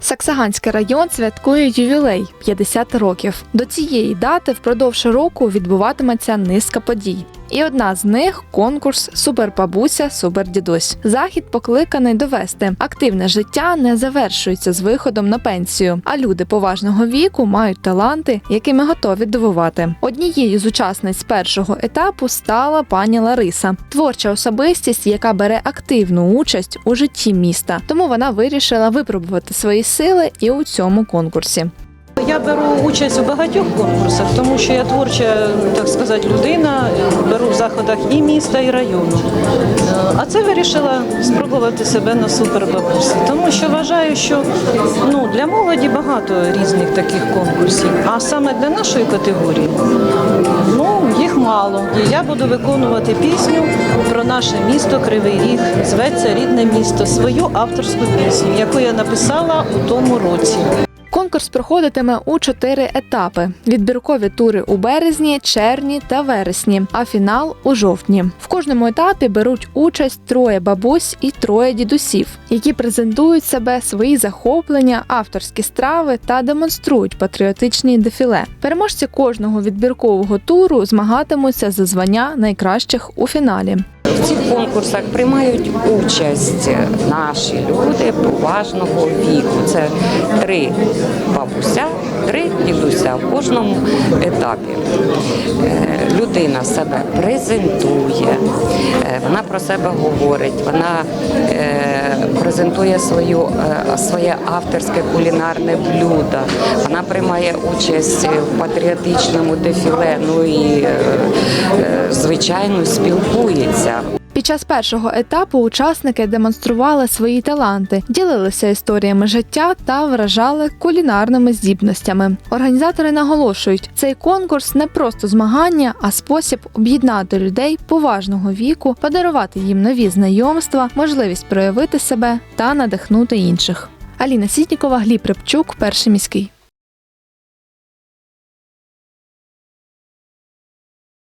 Саксаганський район святкує ювілей 50 років. До цієї дати впродовж року відбуватиметься низка подій. І одна з них конкурс Супербабуся, Супердідусь. Захід покликаний довести. Активне життя не завершується з виходом на пенсію, а люди поважного віку мають таланти, якими готові дивувати. Однією з учасниць першого етапу стала пані Лариса, творча особистість, яка бере активну участь у житті міста. Тому вона вирішила випробувати свої сили і у цьому конкурсі. Я беру участь у багатьох конкурсах, тому що я творча, так сказати, людина, беру в заходах і міста, і району. А це вирішила спробувати себе на супербабусі, тому що вважаю, що ну, для молоді багато різних таких конкурсів, а саме для нашої категорії ну, їх мало. І я буду виконувати пісню про наше місто Кривий Ріг, зветься Рідне місто, свою авторську пісню, яку я написала у тому році. Конкурс проходитиме у чотири етапи: відбіркові тури у березні, червні та вересні, а фінал у жовтні. В кожному етапі беруть участь троє бабусь і троє дідусів, які презентують себе, свої захоплення, авторські страви та демонструють патріотичні дефіле. Переможці кожного відбіркового туру змагатимуться за звання найкращих у фіналі. В цих конкурсах приймають участь наші люди поважного віку. Це три бабуся, три дідуся в кожному етапі. Е, Людина себе презентує, е, вона про себе говорить, вона е, презентує свою, е, своє авторське кулінарне блюдо, вона приймає участь в патріотичному дефіле, ну і е, е, звичайно спілкується. Під час першого етапу учасники демонстрували свої таланти, ділилися історіями життя та вражали кулінарними здібностями. Організатори наголошують, цей конкурс не просто змагання, а спосіб об'єднати людей поважного віку, подарувати їм нові знайомства, можливість проявити себе та надихнути інших. Аліна Сітнікова, Гліб Рибчук, перший міський.